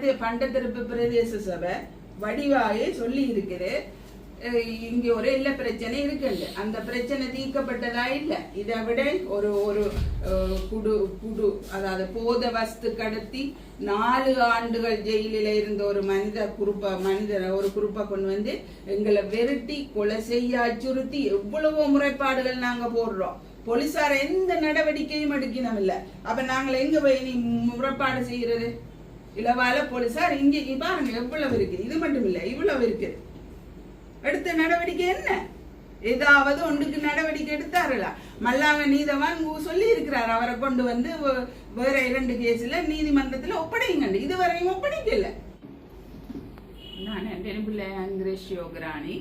பிரதே பண்டத்திருப்பு பிரதேச சபை வடிவாயே சொல்லி இருக்குது இங்க ஒரு இல்ல பிரச்சனை இருக்குல்ல அந்த பிரச்சனை தீர்க்கப்பட்டதா இல்ல. இதை விட ஒரு ஒரு குடு குடு அதாவது போத வஸ்து கடத்தி நாலு ஆண்டுகள் ஜெயிலில் இருந்த ஒரு மனித குறுப்ப மனிதரை ஒரு குரூப்பை கொண்டு வந்து எங்களை விரட்டி கொலை செய்ய அச்சுறுத்தி எவ்வளவோ முறைப்பாடுகள் நாங்க போடுறோம். போலீஸார் எந்த நடவடிக்கையும் எடுக்கணும் இல்ல. அப்ப நாங்கள் எங்க போய் நீ முறைப்பாடு செய்யறது? இளவால போலீசார் இங்கே இங்க பாருங்க எவ்வளவு இருக்கு இது மட்டும் இல்ல இவ்வளவு இருக்கு எடுத்த நடவடிக்கை என்ன? ஏதாவது ஒன்றுக்கு நடவடிக்கை எடுத்தாருலா மல்லாங்க நீதவான் சொல்லி இருக்கிறார் அவரை கொண்டு வந்து வேற இரண்டு கேஸ்ல நீதிமன்றத்துல ஒப்படைங்க இதுவரையும் ஒப்படைக்கல. நான் என் பிள்ளை அங்கிரேஷ் யோகராணி.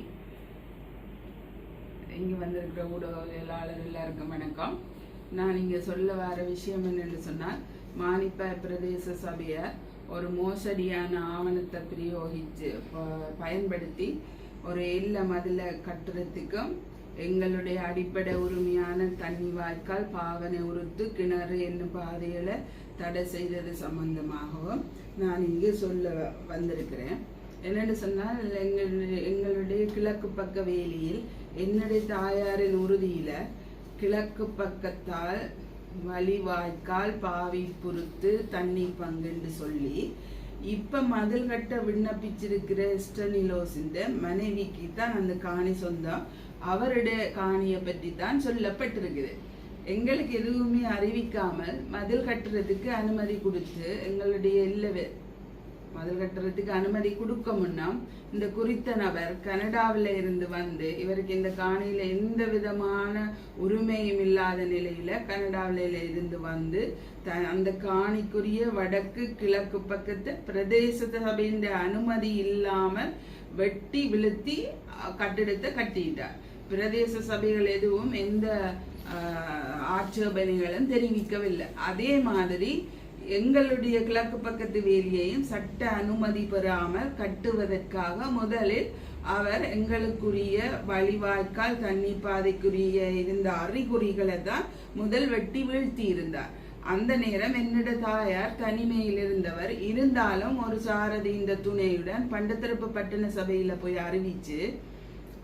இங்க வந்திருக்கிற ஊடகவியலாளர் எல்லாருக்கும் வணக்கம். நான் இங்க சொல்ல வர விஷயம் என்னன்னு சொன்னால் மானிப்ப பிரதேச சபையை ஒரு மோசடியான ஆவணத்தை பிரயோகிச்சு ப- பயன்படுத்தி ஒரு இல்ல மதில கட்டுறதுக்கும் எங்களுடைய அடிப்படை உரிமையான தண்ணி வாய்க்கால் பாவனை உறுத்து கிணறு என்னும் பாதைகளை தடை செய்தது சம்பந்தமாகவும் நான் இங்கு சொல்ல வந்திருக்கிறேன். என்னென்னு சொன்னால் எங்களுடைய எங்களுடைய கிழக்கு பக்க வேலியில் என்னுடைய தாயாரின் உறுதியில கிழக்கு பக்கத்தால் வழிவாய்க்கால் பாவி பொறுத்து தண்ணி பங்குன்னு சொல்லி இப்ப மதில் கட்ட விண்ணப்பிச்சிருக்கிற ஸ்டனிலோசின் மனைவிக்கு தான் அந்த காணி சொந்தம். அவருடைய காணியை பற்றி தான் சொல்லப்பட்டிருக்குது. எங்களுக்கு எதுவுமே அறிவிக்காமல் மதில் கட்டுறதுக்கு அனுமதி கொடுத்து எங்களுடைய இல்லை மதில் கட்டுறதுக்கு அனுமதி கொடுக்க முன்னம் இந்த குறித்த நபர் கனடாவில் இருந்து வந்து இவருக்கு இந்த காணியில எந்த விதமான உரிமையும் இல்லாத நிலையில கனடாவில் இருந்து வந்து த அந்த காணிக்குரிய வடக்கு கிழக்கு பக்கத்து பிரதேச சபையின் அனுமதி இல்லாமல் வெட்டி விழுத்தி கட்டிடத்தை கட்டிட்டார். பிரதேச சபைகள் எதுவும் எந்த ஆட்சேபனைகளும் தெரிவிக்கவில்லை. அதே மாதிரி எங்களுடைய கிழக்கு பக்கத்து வேலியையும் சட்ட அனுமதி பெறாமல் கட்டுவதற்காக முதலில் அவர் எங்களுக்குரிய வழிவாய்க்கால் தண்ணி பாதைக்குரிய இருந்த அறிகுறிகளை தான் முதல் வெட்டி வீழ்த்தி இருந்தார் அந்த நேரம் என்னோட தாயார் தனிமையில் இருந்தவர் இருந்தாலும் ஒரு சாரதி இந்த துணையுடன் பண்டத்திருப்பு பட்டண சபையில போய் அறிவிச்சு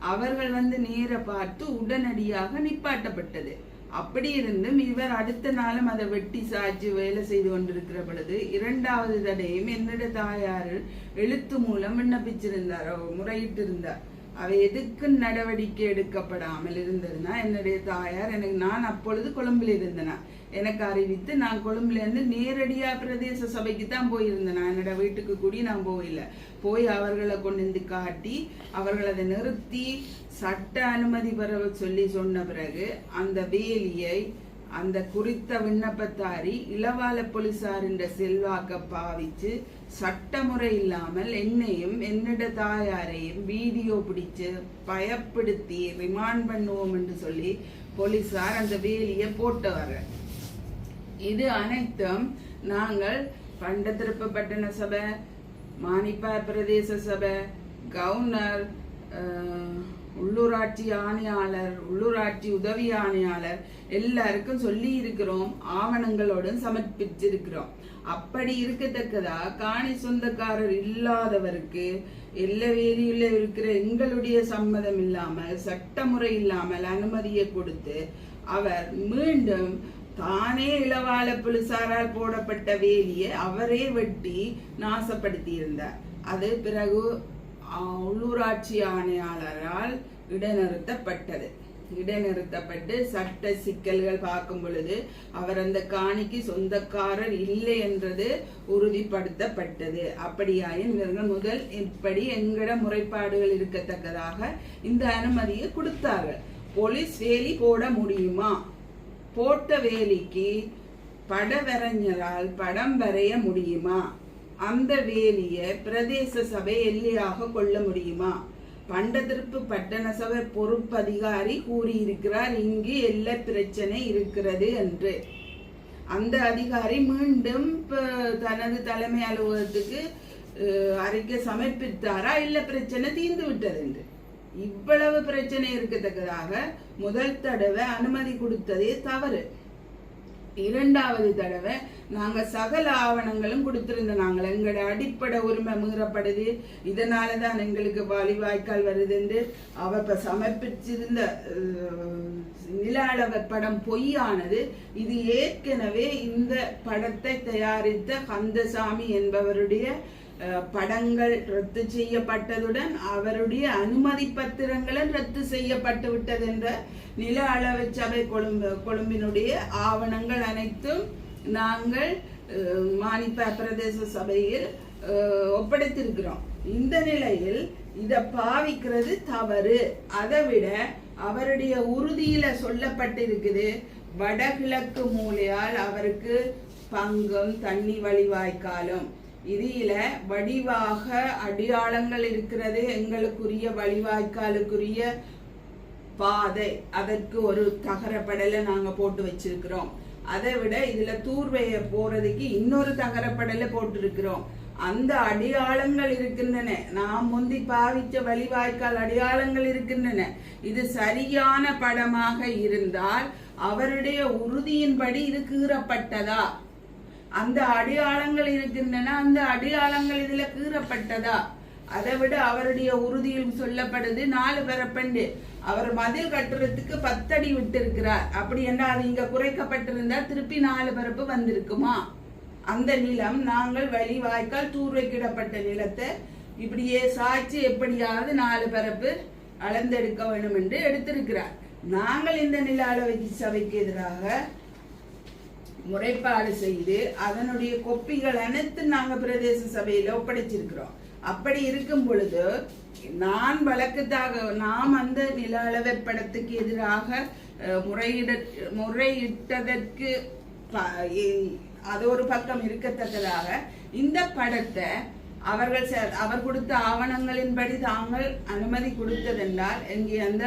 அவர்கள் வந்து நேர பார்த்து உடனடியாக நிப்பாட்டப்பட்டது. அப்படி இருந்தும் இவர் அடுத்த நாளும் அதை வெட்டி சாய்ச்சி வேலை செய்து கொண்டிருக்கிற பொழுது இரண்டாவது தடையும் என்னோட தாயாரு எழுத்து மூலம் விண்ணப்பிச்சிருந்தார். முறையிட்டு இருந்தார் அவை எதுக்கு நடவடிக்கை எடுக்கப்படாமல் இருந்ததுன்னா என்னுடைய தாயார் எனக்கு நான் அப்பொழுது கொழும்பில் இருந்தேனா. எனக்கு அறிவித்து நான் கொழும்புலேருந்து நேரடியாக பிரதேச சபைக்கு தான் போயிருந்தேன். நான் என்னோட வீட்டுக்கு கூடி நான் போகல. போய் அவர்களை கொண்டு வந்து காட்டி அவர்களை அதை நிறுத்தி சட்ட அனுமதி பெற சொல்லி சொன்ன பிறகு அந்த வேலியை அந்த குறித்த விண்ணப்பத்தாரி இளவால போலீசாரின் செல்வாக்க பாவிச்சு சட்டமுறை இல்லாமல் என்னையும் என்னோட தாயாரையும் வீடியோ பிடிச்சு பயப்படுத்தி ரிமாண்ட் பண்ணுவோம் என்று சொல்லி போலீசார் அந்த வேலியை போட்டு வர இது அனைத்தும் நாங்கள் பண்டத்திருப்ப பட்டண சபை மானிப்பா பிரதேச சபை கவர்னர் உள்ளூராட்சி ஆணையாளர் உள்ளூராட்சி உதவி ஆணையாளர் எல்லாருக்கும் சொல்லி இருக்கிறோம் ஆவணங்களோடும் சமர்ப்பிச்சிருக்கிறோம். அப்படி இருக்கத்தக்கதா காணி சொந்தக்காரர் இல்லாதவருக்கு எல்லா வேதியில இருக்கிற எங்களுடைய சம்மதம் இல்லாமல் சட்டமுறை இல்லாமல் அனுமதியை கொடுத்து அவர் மீண்டும் தானே இளவால புலிசாரால் போடப்பட்ட வேலியை அவரே வெட்டி நாசப்படுத்தி இருந்தார் அது பிறகு உள்ளூராட்சி ஆணையாளரால் இடைநிறுத்தப்பட்டது. இடைநிறுத்தப்பட்டு சட்ட சிக்கல்கள் பார்க்கும் பொழுது அவர் அந்த காணிக்கு சொந்தக்காரர் இல்லை என்றது உறுதிப்படுத்தப்பட்டது. அப்படியாயின் இவர்கள் முதல் இப்படி எங்கட முறைப்பாடுகள் இருக்கத்தக்கதாக இந்த அனுமதியை கொடுத்தார்கள். போலீஸ் வேலி போட முடியுமா? போட்ட வேலிக்கு பட படவரைஞரால் படம் வரைய முடியுமா? அந்த வேலியை பிரதேச சபை எல்லையாக கொள்ள முடியுமா? பண்டதிருப்பு பட்டண சபை பொறுப்பதிகாரி கூறியிருக்கிறார் இங்கு எல்லை பிரச்சனை இருக்கிறது என்று. அந்த அதிகாரி மீண்டும் தனது தலைமை அலுவலகத்துக்கு அறிக்கை சமர்ப்பித்தாரா? இல்லை பிரச்சனை தீர்ந்து விட்டது என்று. இவ்வளவு பிரச்சனை இருக்கத்தக்கதாக முதல் தடவை அனுமதி கொடுத்ததே தவறு. இரண்டாவது தடவை நாங்க சகல ஆவணங்களும் கொடுத்திருந்தோம். நாங்கள் எங்களோட அடிப்படை உரிமை மீறப்படுது. இதனால தான் எங்களுக்கு வழி வாய்க்கால் வருதுன்னு அவ இப்ப சமர்ப்பிச்சிருந்த நில அளவு படம் பொய்யானது. இது ஏற்கனவே இந்த படத்தை தயாரித்த கந்தசாமி என்பவருடைய படங்கள் ரத்து செய்யப்பட்டதுடன் அவருடைய அனுமதி பத்திரங்களும் ரத்து செய்யப்பட்டு விட்டது என்ற நில அளவு சபை கொழும்பு கொழும்பினுடைய ஆவணங்கள் அனைத்தும் நாங்கள் மாநில மானிப்ப பிரதேச சபையில் ஒப்படைத்திருக்கிறோம். இந்த நிலையில் இதை பாவிக்கிறது தவறு. அதை விட அவருடைய உறுதியில சொல்லப்பட்டிருக்குது வடகிழக்கு மூலையால் அவருக்கு பங்கும் தண்ணி வழிவாய்க்காலும். இதில வடிவாக அடையாளங்கள் இருக்கிறது. எங்களுக்குரிய வழிவாய்க்காலுக்குரிய பாதை. அதற்கு ஒரு தகரப்படலை நாங்க போட்டு வச்சிருக்கிறோம். அதை விட இதுல தூர்வைய போறதுக்கு இன்னொரு தகரப்படலை போட்டிருக்கிறோம். அந்த அடையாளங்கள் இருக்கின்றன. நாம் முந்தி பாவிச்ச வழிவாய்க்கால் அடையாளங்கள் இருக்கின்றன. இது சரியான படமாக இருந்தால் அவருடைய உறுதியின்படி இது கீறப்பட்டதா? அந்த அடையாளங்கள் இருக்கின்றன அந்த அடையாளங்கள் இதுல கீறப்பட்டதா? அதை விட அவருடைய உறுதியில் சொல்லப்படுது நாலு பரப்பண்டு அவர் மதில் கட்டுறதுக்கு பத்தடி விட்டிருக்கிறார். அப்படி என்றால் அது இங்க குறைக்கப்பட்டிருந்தா திருப்பி நாலு பரப்பு வந்திருக்குமா? அந்த நிலம் நாங்கள் வழி வாய்க்கால் தூர்வைக்கிடப்பட்ட நிலத்தை இப்படியே சாய்ச்சி எப்படியாவது நாலு பரப்பு அளந்தெடுக்க வேண்டும் என்று எடுத்திருக்கிறார். நாங்கள் இந்த நில அளவை சபைக்கு எதிராக முறைப்பாடு செய்து அதனுடைய கொப்பிகள் அனைத்து நாங்க பிரதேச சபையில ஒப்படைச்சிருக்கிறோம். அப்படி இருக்கும் பொழுது நான் வழக்குத்தாக நாம் அந்த நில அளவை படத்துக்கு எதிராக முறையிட முறையிட்டதற்கு அது ஒரு பக்கம் இருக்கத்தக்கதாக இந்த படத்தை அவர்கள் அவர் கொடுத்த ஆவணங்களின்படி தாங்கள் அனுமதி கொடுத்ததென்றால் இங்கே அந்த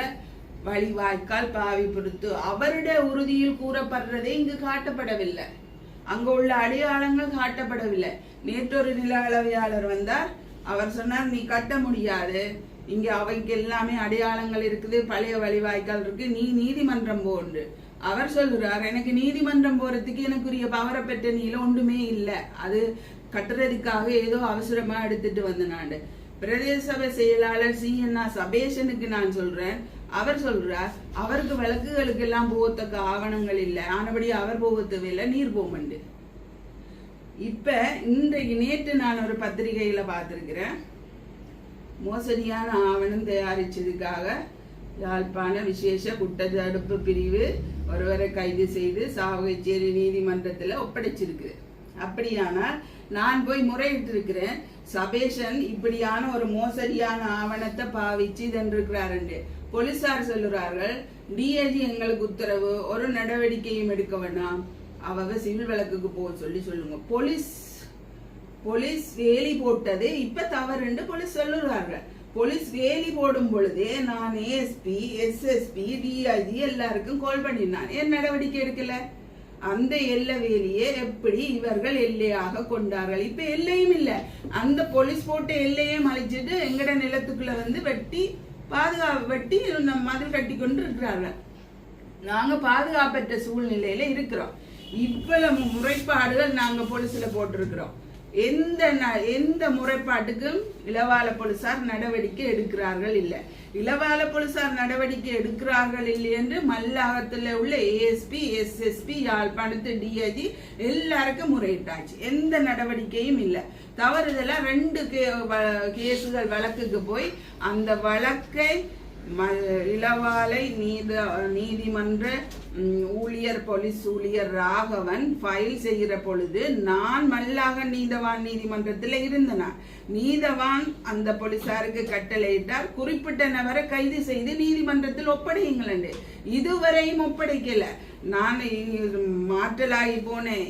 வழிவாய்க்கால் பாவி பொறுத்து அவருடைய உறுதியில் கூறப்படுறதே இங்கு காட்டப்படவில்லை. அங்கு உள்ள அடையாளங்கள் காட்டப்படவில்லை. நேற்றொரு நில அளவையாளர் வந்தார். அவர் சொன்னார் நீ கட்ட முடியாது. இங்க அவைக்கு எல்லாமே அடையாளங்கள் இருக்குது. பழைய வழிவாய்க்கால் இருக்கு. நீ நீதிமன்றம் போன்று அவர் சொல்கிறார் எனக்கு நீதிமன்றம் போறதுக்கு எனக்குரிய பவரை பெற்ற நீளம் ஒன்றுமே இல்லை. அது கட்டுறதுக்காக ஏதோ அவசரமா எடுத்துட்டு வந்த நான். பிரதேச சபை செயலாளர் சி. என். சபேஷனுக்கு நான் சொல்றேன். அவர் சொல்றார் அவருக்கு விளக்குகளுக்கு எல்லாம் போகத்தக்க ஆவணங்கள் இல்லை. ஆனபடி அவர் போக தேவையில்லை நீர் போமண்டு. இப்ப இன்றைக்கு நேற்று நான் ஒரு பத்திரிகையில பார்த்துருக்கிறேன். மோசடியான ஆவணம் தயாரிச்சதுக்காக யாழ்ப்பாண விசேஷ குற்றத்தடுப்பு பிரிவு ஒருவரை கைது செய்து சாவகச்சேரி நீதிமன்றத்தில் ஒப்படைச்சிருக்கு. அப்படியானால் நான் போய் முறையிட்டிருக்கிறேன் சபேஷன் இப்படியான ஒரு மோசடியான ஆவணத்தை பாவிச்சு இதென்றிருக்கிறாருண்டு போலீசார் சொல்லுறார்கள் டிஐஜி எங்களுக்கு உத்தரவு ஒரு நடவடிக்கையும் எடுக்க வேண்டாம் அவங்க சிவில் வழக்குக்கு போக சொல்லி சொல்லுங்க. போலீஸ் போலீஸ் வேலி போட்டது இப்ப தவறுண்டு போலீஸ் சொல்லுறார்கள். போலீஸ் வேலி போடும் பொழுதே நான் ஏஎஸ்பி எஸ்எஸ்பி டிஐஜி எல்லாருக்கும் கால் பண்ணினான். ஏன் நடவடிக்கை எடுக்கல? அந்த எல்லை வேலியை எப்படி இவர்கள் எல்லையாக கொண்டார்கள்? இப்ப எல்லையும் இல்லை. அந்த போலீஸ் போட்ட எல்லையே அழிச்சிட்டு எங்கட நிலத்துக்குள்ள வந்து வெட்டி பாதுகா வெட்டி நம்ம மதில் கட்டி கொண்டு இருக்கிறார்கள் நாங்க பாதுகாப்பற்ற சூழ்நிலையில இருக்கிறோம். இவ்வளவு முறைப்பாடுகள் நாங்க போலீஸ்ல போட்டிருக்கிறோம். எந்த ந- எந்த முறைப்பாட்டுக்கும் இளவால போலீசார் நடவடிக்கை எடுக்கிறார்கள் இல்லை. இளவால போலீசார் நடவடிக்கை எடுக்கிறார்கள் இல்லை என்று மல்லாகத்தில் உள்ள ஏஎஸ்பி எஸ்எஸ்பி யாழ்ப்பாணத்து டிஐஜி எல்லாருக்கும் முறையிட்டாச்சு. எந்த நடவடிக்கையும் இல்லை. தவறுதலாக ரெண்டு கே- வ- கேசுகள் வழக்குக்கு போய் அந்த வழக்கை இளவாலை நீத நீதிமன்ற ஊழியர் போலீஸ் ஊழியர் ராகவன் ஃபைல் செய்கிற பொழுது நான் மல்லாக நீதவான் நீதிமன்றத்தில் இருந்தனா. நீதவான் அந்த போலீசாருக்கு கட்டளையிட்டார் குறிப்பிட்ட நபரை கைது செய்து நீதிமன்றத்தில் ஒப்படையுங்கள் இதுவரையும் ஒப்படைக்கல. நான் மாற்றலாகி போனேன்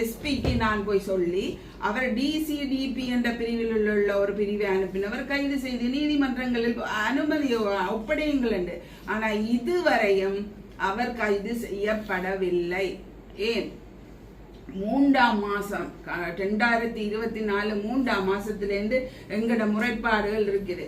எஸ்பிக்கு நான் போய் சொல்லி அவர் டிசிடிபி என்ற பிரிவில் உள்ள ஒரு பிரிவை அனுப்பினவர். கைது செய்து நீதிமன்றங்களில் அனுமதி ஒப்படையுங்கள் என்று. ஆனா இதுவரையும் அவர் கைது செய்யப்படவில்லை. ஏன்? மூன்றாம் மாசம் ரெண்டாயிரத்தி இருபத்தி நாலு மூன்றாம் மாசத்திலேருந்து எங்கட முறைப்பாடுகள் இருக்குது.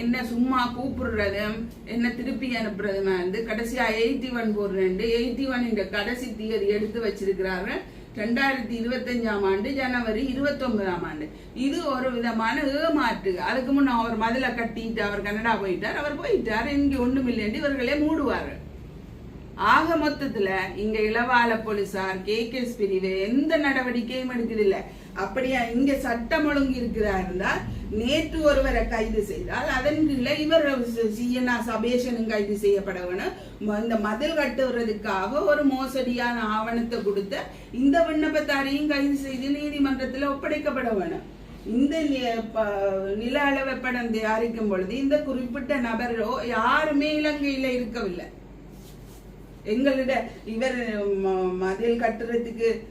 என்ன சும்மா கூப்பிடுறதும் என்ன திருப்பி அனுப்புறதுமே வந்து கடைசியா எயிட்டி ஒன் போடுறேன் எயிட்டி ஒன் இந்த கடைசி தியரி எடுத்து வச்சிருக்கிறாங்க ரெண்டாயிரத்தி இருபத்தஞ்சாம் ஆண்டு ஜனவரி இருபத்தொன்பதாம் ஆண்டு. இது ஒரு விதமான ஏமாற்று அதுக்கு முன்ன அவர் மதில கட்டிட்டு அவர் கனடா போயிட்டார் அவர் போயிட்டார். இங்கே ஒண்ணும் இல்லைன்னு இவர்களே மூடுவார்கள். ஆக மொத்தத்துல இங்க இளவால போலீசார் கேகேஸ் பிரிவு எந்த நடவடிக்கையும் எடுக்குதில்ல அப்படியா இங்க சட்டம் ஒழுங்கு இருக்கிறா இருந்தால் நேற்று ஒருவரை கைது செய்தால் அதன் இல்லை இவர் சிஎன்ஆர் சபேஷனும் கைது செய்யப்பட வேணும் ம- இந்த மதில் கட்டுறதுக்காக ஒரு மோசடியான ஆவணத்தை கொடுத்த இந்த விண்ணப்பத்தாரையும் கைது செய்து நீதிமன்றத்தில் ஒப்படைக்கப்பட வேணும் இந்த நி- ப- நில தயாரிக்கும் பொழுது இந்த குறிப்பிட்ட நபரோ யாருமே இலங்கையில இருக்கவில்லை. எங்களிட இவர் ம- மதில் கட்டுறதுக்கு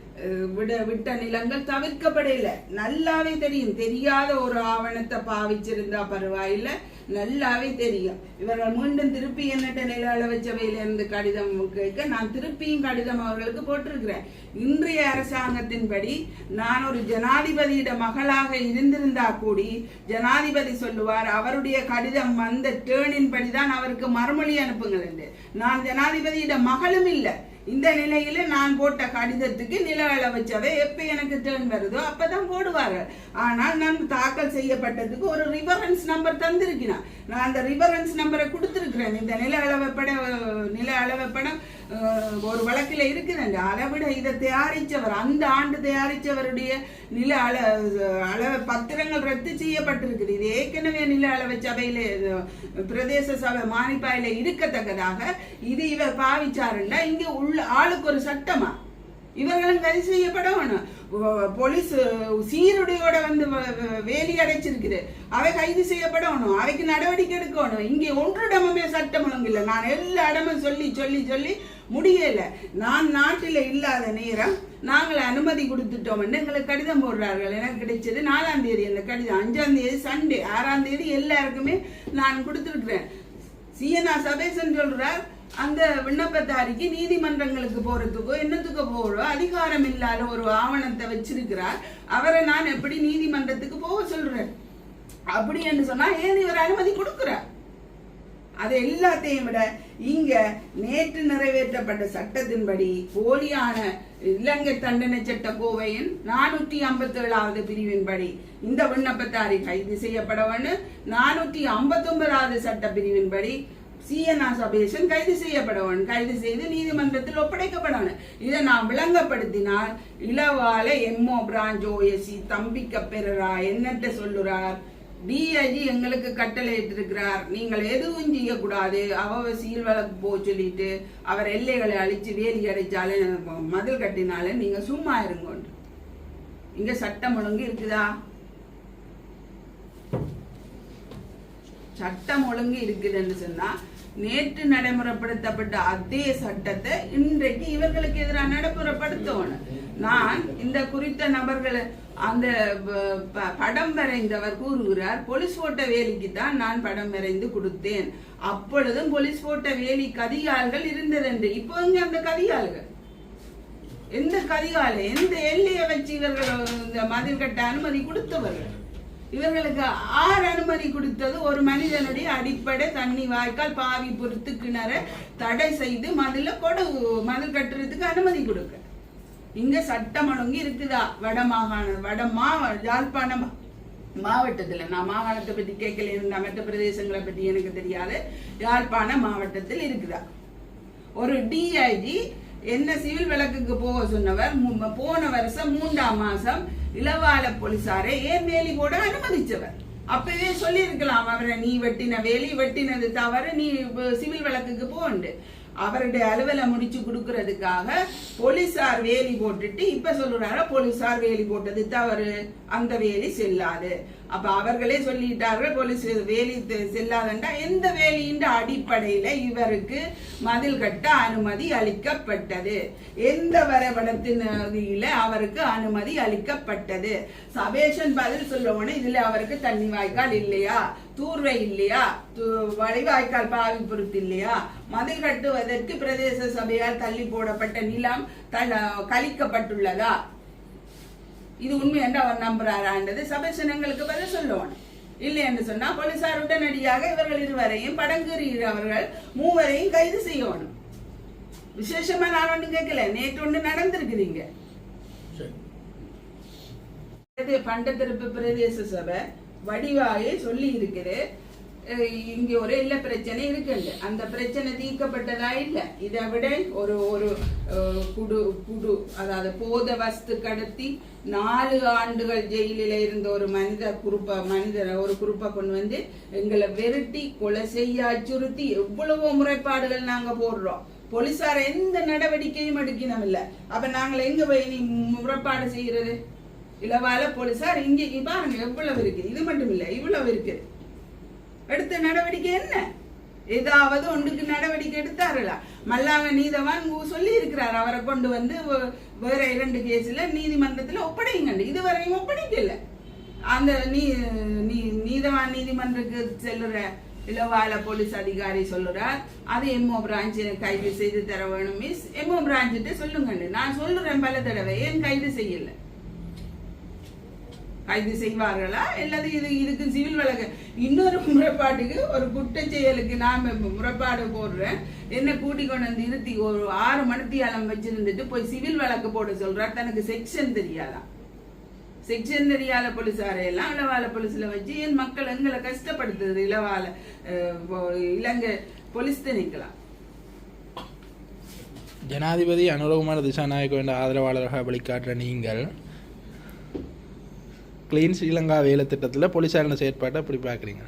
விட விட்ட நிலங்கள் தவிர்க்கப்படல நல்லாவே தெரியும். தெரியாத ஒரு ஆவணத்தை பாவிச்சிருந்தா பரவாயில்ல. நல்லாவே தெரியும். இவர்கள் மீண்டும் திருப்பி என்னட்ட நில அளவச்சவையில இருந்து கடிதம் கேட்க நான் திருப்பியும் கடிதம் அவர்களுக்கு போட்டிருக்கிறேன். இன்றைய அரசாங்கத்தின்படி நான் ஒரு ஜனாதிபதியிட மகளாக இருந்திருந்தா கூடி ஜனாதிபதி சொல்லுவார் அவருடைய கடிதம் வந்த டேர்னின் படிதான் அவருக்கு மறுமொழி அனுப்புங்கள் என்று. நான் ஜனாதிபதியிட மகளும் இல்லை. இந்த நிலையில நான் போட்ட கடிதத்துக்கு நில அளவச்சவை எப்ப எனக்கு டேர்ன் வருதோ அப்பதான் போடுவார்கள் ஆனால் நான் தாக்கல் செய்யப்பட்டதுக்கு ஒரு ரிஃபரன்ஸ் நம்பர் தந்திருக்கிறேன். நான் அந்த ரிஃபரன்ஸ் நம்பரை கொடுத்துருக்கிறேன். இந்த நில அளவைப்பட நில அளவைப்படம் ஒரு வழக்கில் இருக்குது அளவிட இதை தயாரித்தவர் அந்த ஆண்டு தயாரித்தவருடைய நில அள அள பத்திரங்கள் ரத்து செய்யப்பட்டிருக்குது. இது ஏற்கனவே நில அளவை சபையில் பிரதேச சபை மானிப்பாயில் இருக்கத்தக்கதாக இது இவர் பாவிச்சாருன்னா இங்கே உள்ள ஆளுக்கு ஒரு சட்டமா? இவர்களும் கைது செய்யப்படணும். போலீஸ் சீருடையோட வந்து வேலி அடைச்சிருக்குது. அவை கைது செய்யப்படணும். அவைக்கு நடவடிக்கை எடுக்கணும். இங்கே ஒன்றிடமுமே சட்டம் ஒழுங்கு இல்லை. நான் எல்லா இடமும் சொல்லி சொல்லி சொல்லி முடியல. நான் நாட்டில் இல்லாத நேரம் நாங்கள் அனுமதி கொடுத்துட்டோம்னு எங்களுக்கு கடிதம் போடுறார்கள். எனக்கு கிடைச்சது நாலாம் தேதி. அந்த கடிதம் அஞ்சாம் தேதி சண்டே ஆறாம் தேதி எல்லாருக்குமே நான் கொடுத்துருக்குறேன் சிஎன்ஆர் சபேசன் சொல்றார் அந்த விண்ணப்பதாரிக்கு நீதிமன்றங்களுக்கு போறதுக்கோ என்னத்துக்கோ போறோ அதிகாரம் இல்லாத ஒரு ஆவணத்தை வச்சிருக்கிறார். அவரை நான் எப்படி நீதிமன்றத்துக்கு போக சொல்றேன்? அப்படி என்று சொன்னா ஏன் இவர் அனுமதி கொடுக்குறார்? அது எல்லாத்தையும் விட இங்க நேற்று நிறைவேற்றப்பட்ட சட்டத்தின்படி போலியான இலங்கை தண்டனை சட்ட கோவையின் நானூற்றி ஐம்பத்தி ஏழாவது பிரிவின்படி இந்த விண்ணப்பத்தாரி கைது செய்யப்படவன்னு நானூற்றி ஐம்பத்தி ஒன்பதாவது சட்ட பிரிவின்படி சிஎன்ஆ சபேஷன் கைது செய்யப்படவன். கைது செய்து நீதிமன்றத்தில் ஒப்படைக்கப்படவன். இதை நான் விளங்கப்படுத்தினால் இளவால எம்ஓ பிரான்ச் ஓஎஸ்சி தம்பிக்க பெறரா என்னட்ட சொல்லுறார்? டிஐஜி எங்களுக்கு கட்டளை இட்டிருக்கிறார் நீங்கள் எதுவும் செய்யக்கூடாது. அவ சீல் வழக்கு போக சொல்லிட்டு அவர் எல்லைகளை அழிச்சு வேலி அடைச்சாலே மதில் கட்டினாலே நீங்க சும்மா இருங்க இங்க சட்டம் ஒழுங்கு இருக்குதா? சட்டம் ஒழுங்கு இருக்குதுன்னு சொன்னா நேற்று நடைமுறைப்படுத்தப்பட்ட அதே சட்டத்தை இன்றைக்கு இவர்களுக்கு எதிராக நடைமுறைப்படுத்தணும். நான் இந்த குறித்த நபர்களை அந்த ப- ப- படம் வரைந்தவர் கூறுகிறார் போலீஸ் போட்ட வேலிக்கு தான் நான் படம் வரைந்து கொடுத்தேன். அப்பொழுதும் போலீஸ் போட்ட வேலி கதிகால்கள் இருந்ததென்று. இப்போ இங்க அந்த கதிகால்கள்? எந்த கதிகால? எந்த எல்லையை வச்சு இவர்கள் இந்த மதில் கட்ட அனுமதி கொடுத்தவர்கள்? இவர்களுக்கு ஆறு அனுமதி கொடுத்தது ஒரு மனிதனுடைய அடிப்படை தண்ணி வாய்க்கால் பாவி பொறுத்து கிணற தடை செய்து மதில கொடு மதில் கட்டுறதுக்கு அனுமதி கொடுக்க. இங்க சட்டம் ஒழுங்கு இருக்குதா? வட மாகாண வட மா யாழ்ப்பாணம். மாவட்டத்துல நான் மாகாணத்தை பத்தி கேட்கல இருந்த மற்ற பிரதேசங்களை பத்தி எனக்கு தெரியாது. யாழ்ப்பாண மாவட்டத்தில் இருக்குதா? ஒரு டிஐஜி என்ன சிவில் விளக்குக்கு போக சொன்னவர் போன வருஷம் மூன்றாம் மாசம் இளவால போலீசாரை ஏன் வேலி போட அனுமதிச்சவர்? அப்பவே சொல்லியிருக்கலாம் அவரை நீ வெட்டின வேலி வெட்டினது தவறு நீ சிவில் விளக்குக்கு போண்டு அவருடைய அலுவலை முடிச்சு கொடுக்கறதுக்காக போலீசார் வேலி போட்டுட்டு இப்ப சொல்லுறாரு போலீசார் வேலி போட்டது தவறு அந்த வேலி செல்லாது. அப்ப அவர்களே சொல்லிட்டார்கள் போலீஸ் வேலி செல்லாதண்டா. எந்த வேலியின் அடிப்படையில இவருக்கு மதில் கட்ட அனுமதி அளிக்கப்பட்டது? எந்த வரைபடத்தின் அவருக்கு அனுமதி அளிக்கப்பட்டது? சபேஷன் பதில் சொல்லவொன்னு இதுல அவருக்கு தண்ணி வாய்க்கால் இல்லையா? தூர்வை இல்லையா? து- வழிவாய்க்கால் பாவி பொருத்து இல்லையா? மதில் கட்டுவதற்கு பிரதேச சபையால் தள்ளி போடப்பட்ட நிலம் கழிக்கப்பட்டுள்ளதா? இது உண்மை என்று அவர் நம்புறாரான்றது சபேஷன் எங்களுக்கு பதில் சொல்லுவான் இல்லை என்று சொன்னா போலீசார் உடனடியாக இவர்கள் இருவரையும் படங்குறவர்கள் மூவரையும் கைது செய்யணும். விசேஷமா நான் ஒன்றும் கேட்கல. நேற்று ஒன்று நடந்திருக்குதுங்க சரி. இது பண்டத்திருப்பு பிரதேச சபை வடிவாயே சொல்லி இருக்குது அஹ் இங்க ஒரு இல்ல பிரச்சனை இருக்குங்க அந்த பிரச்சனை தீர்க்கப்பட்டதா இல்ல? இதை விட ஒரு ஒரு குடு குடு அதாவது போத வஸ்து கடத்தி நாலு ஆண்டுகள் ஜெயிலில் இருந்த ஒரு மனித குறுப்ப மனிதர் ஒரு குரூப்பை கொண்டு வந்து எங்களை விரட்டி கொலை செய்ய அச்சுறுத்தி எவ்வளவோ முறைப்பாடுகள் நாங்க போடுறோம். போலீஸார் எந்த நடவடிக்கையும் எடுக்கணும் இல்ல அப்ப நாங்கள் எங்க போய் நீ முறைப்பாடு செய்யறது? இளவால போலீசார் இங்கே பாருங்க எவ்வளவு இருக்கு. இது மட்டும் இல்ல இவ்வளவு இருக்குது எடுத்த நடவடிக்கை என்ன? ஏதாவது ஒன்றுக்கு நடவடிக்கை எடுத்தாரலா மல்லாங்க நீதவான் சொல்லி இருக்கிறார் அவரை கொண்டு வந்து வேற இரண்டு கேஸ்ல நீதிமன்றத்துல ஒப்படைங்க இதுவரையும் ஒப்படைக்கல. அந்த நீ நீ நீதவான் நீதிமன்றத்துக்கு செல்லுற இளவால போலீஸ் அதிகாரி சொல்லுறார் அது எம்ஓ பிரான்ச் கைது செய்து தர வேணும் மிஸ். எம்ஓ பிரான்ச்சிட்ட சொல்லுங்க நான் சொல்லுறேன் பல தடவை ஏன் கைது செய்யலை? கைது செய்வார்களா? அல்லது இது இதுக்கு சிவில் வழக்கு. இன்னொரு முறைப்பாட்டுக்கு ஒரு குற்ற செயலுக்கு நான் முறைப்பாடு போடுறேன். என்ன கூட்டி கொண்டு வந்து இருத்தி ஒரு ஆறு மணித்தியாலம் வச்சிருந்துட்டு போய் சிவில் வழக்கு போட சொல்றார். தனக்கு செக்ஷன் தெரியாதா? செக்ஷன் தெரியாத போலீஸாரையெல்லாம் இளவால போலீஸ்ல வச்சு என் மக்கள் எங்களை கஷ்டப்படுத்துறது இளவால இலங்கை போலீஸ் திணைக்கலாம் ஜனாதிபதி அனுரகுமார் திசாநாயக்க என்ற ஆதரவாளராக வழிகாட்டுற நீங்கள் கிளீன் ஸ்ரீலங்கா வேலை திட்டத்தில் போலீஸாரின செயற்பாட்டை அப்படி பார்க்குறீங்க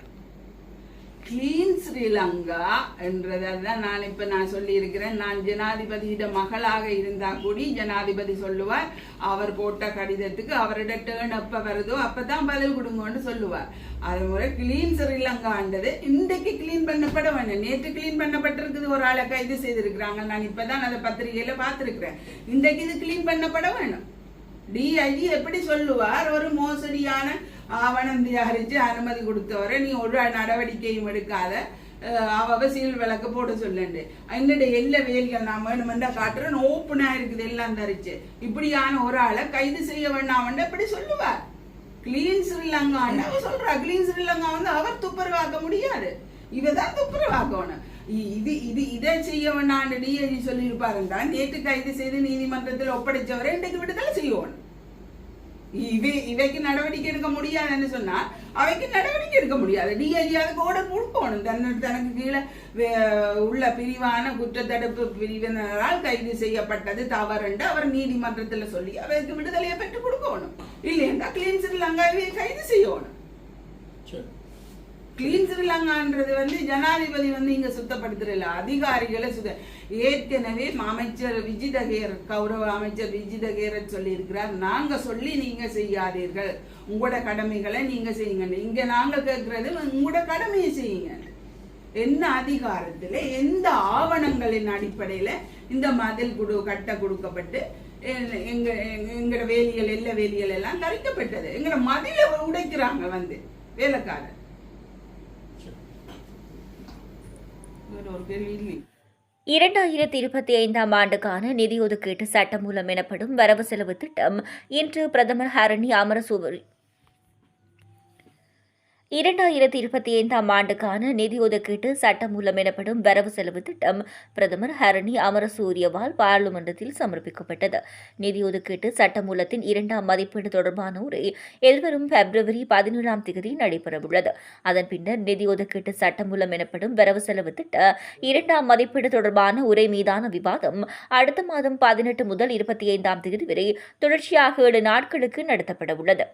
கிளீன் ஸ்ரீலங்கா என்றதான் நான் இப்போ நான் சொல்லியிருக்கிறேன். நான் ஜனாதிபதியிட மகளாக இருந்தால் கூடி ஜனாதிபதி சொல்லுவார் அவர் போட்ட கடிதத்துக்கு அவரோட டேர்ன் எப்ப வருதோ அப்பதான் பதில் கொடுங்கன்னு சொல்லுவார். அது முறை கிளீன் ஸ்ரீலங்கான்றது இன்றைக்கு கிளீன் பண்ணப்பட வேணும் நேற்று கிளீன் பண்ணப்பட்டிருக்குது ஒரு ஆளை கைது செய்திருக்கிறாங்க. நான் இப்போ தான் அதை பத்திரிகையில் பார்த்துருக்குறேன். இன்றைக்கு இது கிளீன் பண்ணப்பட வேணும் டிஐஜி எப்படி சொல்லுவார்? ஒரு மோசடியான ஆவணம் தயாரிச்சு அனுமதி கொடுத்தவரை நீ ஒரு நடவடிக்கையும் எடுக்காத. அவ சீல் விளக்கு போட சொல்லுண்டு. என்னுடைய எல்லா வேலைகள் நான் வேணுமெண்டா காட்டுறேன். ஓப்பனா இருக்குது எல்லாம் தரிச்சு. இப்படியான ஒரு ஆளை கைது செய்ய வேண்டாம் எப்படி சொல்லுவார்? கிளீன் ஸ்ரீலங்கான்னு அவ சொல்றா கிளீன் ஸ்ரீலங்கா வந்து அவர் துப்புரவாக்க முடியாது. இவதான் துப்புரவாக்கணும். இது இது இதை செய்ய வேண்டாம் டிஐஜி சொல்லியிருப்பாருண்டா நேற்று கைது செய்து நீதிமன்றத்தில் ஒப்படைச்சவரை இன்றைக்கு விடுதலை செய்யணும் இவை இவைக்கு நடவடிக்கை எடுக்க முடியாதுன்னு சொன்னா அவைக்கு நடவடிக்கை எடுக்க முடியாது. டிஐஜி அதுக்கு ஆர்டர் கொடுக்கணும். தன்னு தனக்கு கீழே உள்ள பிரிவான குற்றத்தடுப்பு பிரிவினரால் கைது செய்யப்பட்டது தவறுண்டு அவர் நீதிமன்றத்துல சொல்லி அவருக்கு விடுதலையை பெற்று கொடுக்கணும். இல்லையா கிளீன் ஸ்ரீலங்காவை கைது செய்யணும். ஸ்ரீலங்கான்றது வந்து ஜனாதிபதி வந்து இங்க சுத்தப்படுத்துறல அதிகாரிகளை சுத்த ஏற்கனவே அமைச்சர் விஜிதகேர் கௌரவ அமைச்சர் விஜிதகேர சொல்லி இருக்கிறார் நாங்க சொல்லி நீங்க செய்யாதீர்கள். உங்களோட கடமைகளை நீங்க செய்யுங்க. இங்க நாங்க கேட்கறது உங்களோட கடமையை செய்யுங்க. என்ன அதிகாரத்துல எந்த ஆவணங்களின் அடிப்படையில இந்த மதில் குடு கட்ட கொடுக்கப்பட்டு எங்க எங்க- எங்கட வேலிகள் எல்லா வேலிகள் எல்லாம் தரிக்கப்பட்டது எங்கட மதில உடைக்கிறாங்க வந்து வேலைக்காரர் வேற ஒரு கேள்வி இல்லை இரண்டாயிரத்தி இருபத்தி ஐந்தாம் ஆண்டுக்கான நிதி ஒதுக்கீட்டு சட்டமூலம் எனப்படும் வரவு செலவு திட்டம் இன்று பிரதமர் ஹரணி அமரசூரி இரண்டாயிரத்தி இருபத்தி ஐந்தாம் ஆண்டுக்கான நிதி ஒதுக்கீட்டு சட்டமூலம் எனப்படும் வரவு செலவு திட்டம் பிரதமர் ஹரணி அமரசூரியவால் பாராளுமன்றத்தில் சமர்ப்பிக்கப்பட்டது. நிதி ஒதுக்கீட்டு சட்டமூலத்தின் இரண்டாம் மதிப்பீடு தொடர்பான உரை எதிர்வரும் பிப்ரவரி பதினேழாம் தேதி நடைபெறவுள்ளது. அதன் பின்னர் நிதி ஒதுக்கீட்டு சட்டமூலம் எனப்படும் வரவு செலவு திட்ட இரண்டாம் மதிப்பீடு தொடர்பான உரை மீதான விவாதம் அடுத்த மாதம் பதினெட்டு முதல் இருபத்தி ஐந்தாம் தேதி வரை தொடர்ச்சியாக ஏழு நாட்களுக்கு நடத்தப்பட உள்ளது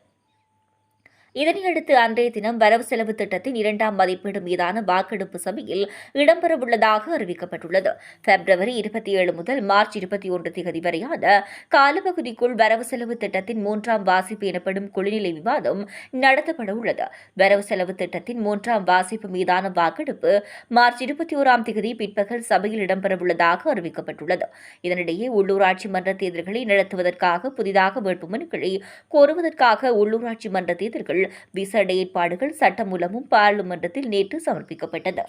இதனையடுத்து அன்றைய தினம் வரவு செலவு திட்டத்தின் இரண்டாம் மதிப்பீடு மீதான வாக்கெடுப்பு சபையில் இடம்பெறவுள்ளதாக அறிவிக்கப்பட்டுள்ளது. பிப்ரவரி இருபத்தி ஏழு முதல் மார்ச் இருபத்தி ஒன்று தேதி வரையான காலப்பகுதிக்குள் வரவு செலவு திட்டத்தின் மூன்றாம் வாசிப்பு எனப்படும் குளிநிலை விவாதம் நடத்தப்பட உள்ளது வரவு செலவு திட்டத்தின் மூன்றாம் வாசிப்பு மீதான வாக்கெடுப்பு மார்ச் இருபத்தி ஓராம் தேதி பிற்பகல் சபையில் இடம்பெறவுள்ளதாக அறிவிக்கப்பட்டுள்ளது. இதனிடையே உள்ளூராட்சி மன்ற தேர்தல்களை நடத்துவதற்காக புதிதாக வேட்புமனுக்களை கோருவதற்காக உள்ளூராட்சி மன்ற தேர்தல்கள் விசேட ஏற்பாடுகள் சட்டமூலமும் பாராளுமன்றத்தில் நேற்று சமர்ப்பிக்கப்பட்டது.